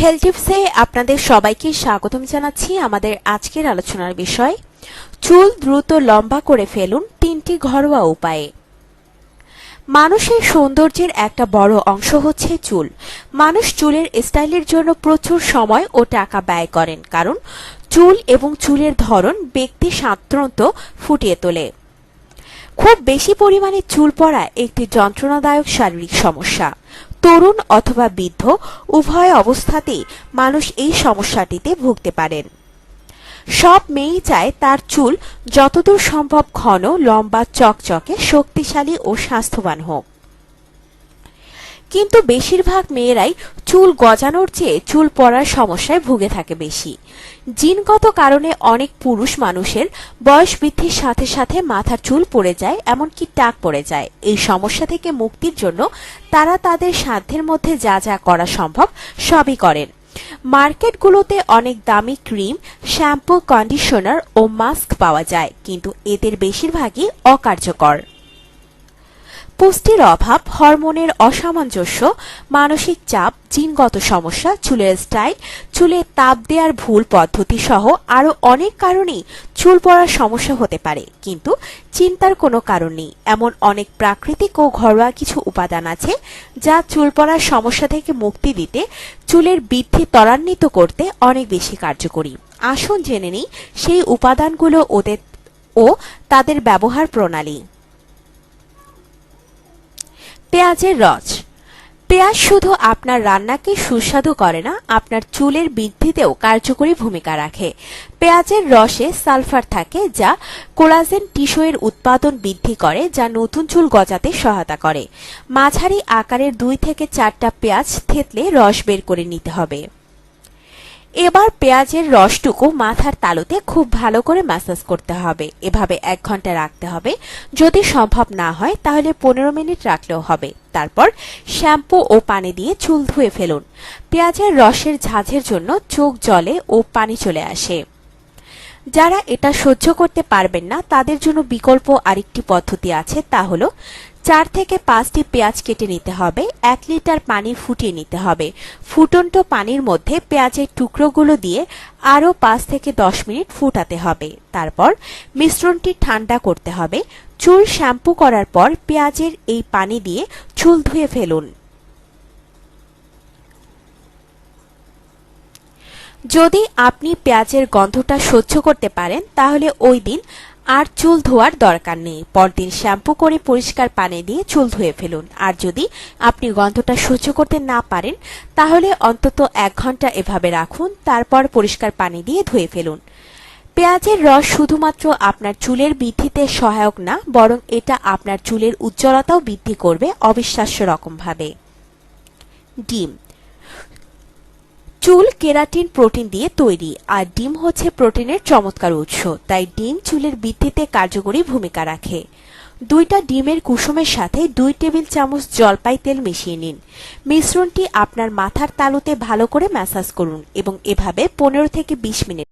Health টিপসে আপনাদের সবাইকে স্বাগতম জানাচ্ছি আমাদের আজকের আলোচনার বিষয়, চুল দ্রুত লম্বা করে ফেলুন তিনটি ঘরোয়া উপায়ে। মানুষের সৌন্দর্যের একটা বড় অংশ হচ্ছে চুল। মানুষ চুলের স্টাইলের জন্য প্রচুর সময় ও টাকা ব্যয় করেন, কারণ চুল এবং চুলের ধরন ব্যক্তি সাধারণত ফুটিয়ে তোলে। খুব বেশি পরিমাণে চুল পড়া একটি যন্ত্রণাদায়ক শারীরিক সমস্যা। তরুণ অথবা বৃদ্ধ, উভয় অবস্থাতেই মানুষ এই সমস্যাটিতে ভুগতে পারেন। সব মেয়েই চায় তার চুল যতদূর সম্ভব ঘন, লম্বা, চকচকে, শক্তিশালী ও স্বাস্থ্যবান হোক। কিন্তু বেশিরভাগ মেয়েরাই চুল গজানোর চেয়ে চুল পড়ার সমস্যায় ভুগে থাকে বেশি। জিনগত কারণে অনেক পুরুষ মানুষের বয়স বৃদ্ধির সাথে সাথে মাথার চুল পড়ে যায়, এমনকি টাক পড়ে যায়। এই সমস্যা থেকে মুক্তির জন্য তারা তাদের সাধ্যের মধ্যে যা যা করা সম্ভব সবই করেন। মার্কেটগুলোতে অনেক দামি ক্রিম, শ্যাম্পু, কন্ডিশনার ও মাস্ক পাওয়া যায়, কিন্তু এদের বেশিরভাগই অকার্যকর। পুষ্টির অভাব, হরমোনের অসামঞ্জস্য, মানসিক চাপ, জিনগত সমস্যা, চুলের স্টাইল, চুলে তাপ দেওয়ার ভুল পদ্ধতি সহ আরও অনেক কারণেই চুল পড়ার সমস্যা হতে পারে। কিন্তু চিন্তার কোনো কারণ নেই। এমন অনেক প্রাকৃতিক ও ঘরোয়া কিছু উপাদান আছে যা চুল পড়ার সমস্যা থেকে মুক্তি দিতে চুলের বৃদ্ধি ত্বরান্বিত করতে অনেক বেশি কার্যকরী। আসুন জেনে নিই সেই উপাদানগুলো ওদের ও তাদের ব্যবহার প্রণালী। পেঁয়াজের রস। পেঁয়াজ শুধু আপনার রান্নাকে সুস্বাদু করে না, আপনার চুলের বৃদ্ধিতেও কার্যকরী ভূমিকা রাখে। পেঁয়াজের রসে সালফার থাকে যা কোলাজেন টিস্যুয়ের উৎপাদন বৃদ্ধি করে, যা নতুন চুল গজাতে সহায়তা করে। মাঝারি আকারের দুই থেকে চারটা পেঁয়াজ থেতলে রস বের করে নিতে হবে। এবার পেঁয়াজের রসটুকু মাথার তালুতে খুব ভালো করে ম্যাসাজ করতে হবে। এভাবে এক ঘণ্টা রাখতে হবে। যদি সম্ভব না হয়, তাহলে পনেরো মিনিট রাখলেও হবে। তারপর শ্যাম্পু ও পানি দিয়ে চুল ধুয়ে ফেলুন। পেঁয়াজের রসের ঝাঁঝের জন্য চোখ জলে ও পানি চলে আসে। যারা এটা সহ্য করতে পারবেন না, তাদের জন্য বিকল্প আরেকটি পদ্ধতি আছে, তা হলো চার থেকে পাঁচটি পেঁয়াজ কেটে নিতে হবে, এক লিটার পানি ফুটিয়ে নিতে হবে। ফুটন্ত পানির মধ্যে পেঁয়াজের টুকরোগুলো দিয়ে আরও পাঁচ থেকে দশ মিনিট ফুটাতে হবে। তারপর মিশ্রণটি ঠান্ডা করতে হবে। চুল শ্যাম্পু করার পর পেঁয়াজের এই পানি দিয়ে চুল ধুয়ে ফেলুন। যদি আপনি পেঁয়াজের গন্ধটা সহ্য করতে পারেন, তাহলে ওই দিন আর চুল ধোয়ার দরকার নেই। পরদিন শ্যাম্পু করে পরিষ্কার পানি দিয়ে চুল ধুয়ে ফেলুন। আর যদি আপনি গন্ধটা সহ্য করতে না পারেন, তাহলে অন্তত এক ঘণ্টা এভাবে রাখুন, তারপর পরিষ্কার পানি দিয়ে ধুয়ে ফেলুন। পেঁয়াজের রস শুধুমাত্র আপনার চুলের বৃদ্ধিতে সহায়ক না, বরং এটা আপনার চুলের উজ্জ্বলতাও বৃদ্ধি করবে অবিশ্বাস্য রকমভাবে। ডিম চুল কেরাটিন প্রোটিন দিয়ে তৈরি, আর ডিম হচ্ছে প্রোটিনের চমৎকার উৎস, তাই ডিম চুলের বৃদ্ধিতে কার্যকরী ভূমিকা রাখে। দুইটা ডিমের কুসুমের সাথে দুই টেবিল চামচ জলপাই তেল মিশিয়ে নিন। মিশ্রণটি আপনার মাথার তালুতে ভালো করে ম্যাসাজ করুন এবং এভাবে পনেরো থেকে বিশ মিনিট